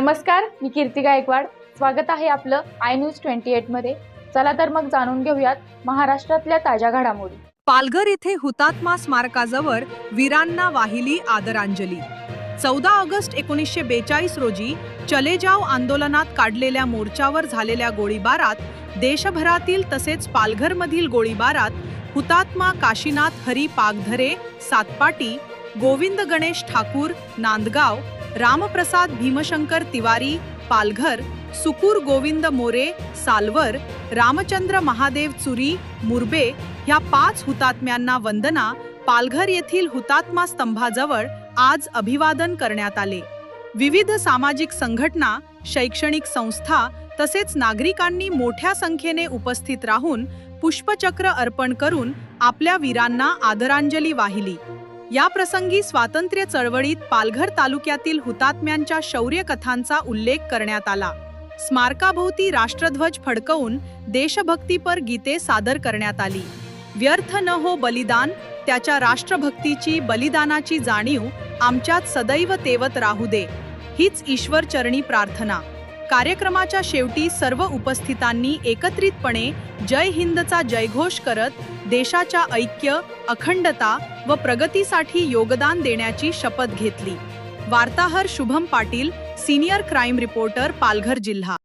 नमस्कार मी कीर्ती गायकवाड. स्वागत आहे आपलं आय न्यूज ट्वेंटी एटमध्ये चला तर मग जाणून घेऊयात महाराष्ट्रातल्या ताज्या घडामोडी. पालघर येथे हुतात्मा स्मारकाजवळ वीरांना वाहिली आदरांजली. चौदा ऑगस्ट एकोणीसशे बेचाळीस रोजी चले जाव आंदोलनात काढलेल्या मोर्चावर झालेल्या गोळीबारात देशभरातील तसेच पालघरमधील गोळीबारात हुतात्मा काशीनाथ हरी पागधरे सातपाटी गोविंद गणेश ठाकूर नांदगाव रामप्रसाद भीमशंकर तिवारी पालघर सुकूर गोविंद मोरे सालवर रामचंद्र महादेव चुरी मुरबे ह्या पाच हुतात्म्यांना वंदना पालघर येथील हुतात्मा स्तंभाजवळ आज अभिवादन करण्यात आले. विविध सामाजिक संघटना शैक्षणिक संस्था तसेच नागरिकांनी मोठ्या संख्येने उपस्थित राहून पुष्पचक्र अर्पण करून आपल्या वीरांना आदरांजली वाहिली. या प्रसंगी स्वातंत्र्य चळवळीत पालघर तालुक्यातील हुतात्म्यांच्या शौर्यकथांचा उल्लेख करण्यात आला. स्मारकाभोवती राष्ट्रध्वज फडकवून देशभक्तीपर गीते सादर करण्यात आली. व्यर्थ न हो बलिदान त्याच्या राष्ट्रभक्तीची बलिदानाची जाणीव आमच्यात सदैव तेवत राहू दे हीच ईश्वरचरणी प्रार्थना. कार्यक्रमाच्या शेवटी सर्व उपस्थितांनी एकत्रितपणे जय हिंदचा जयघोष करत देशाच्या ऐक्य अखंडता व प्रगतीसाठी योगदान देण्याची शपथ घेतली. वार्ताहर Shubham Patil senior crime reporter Palghar जिल्हा.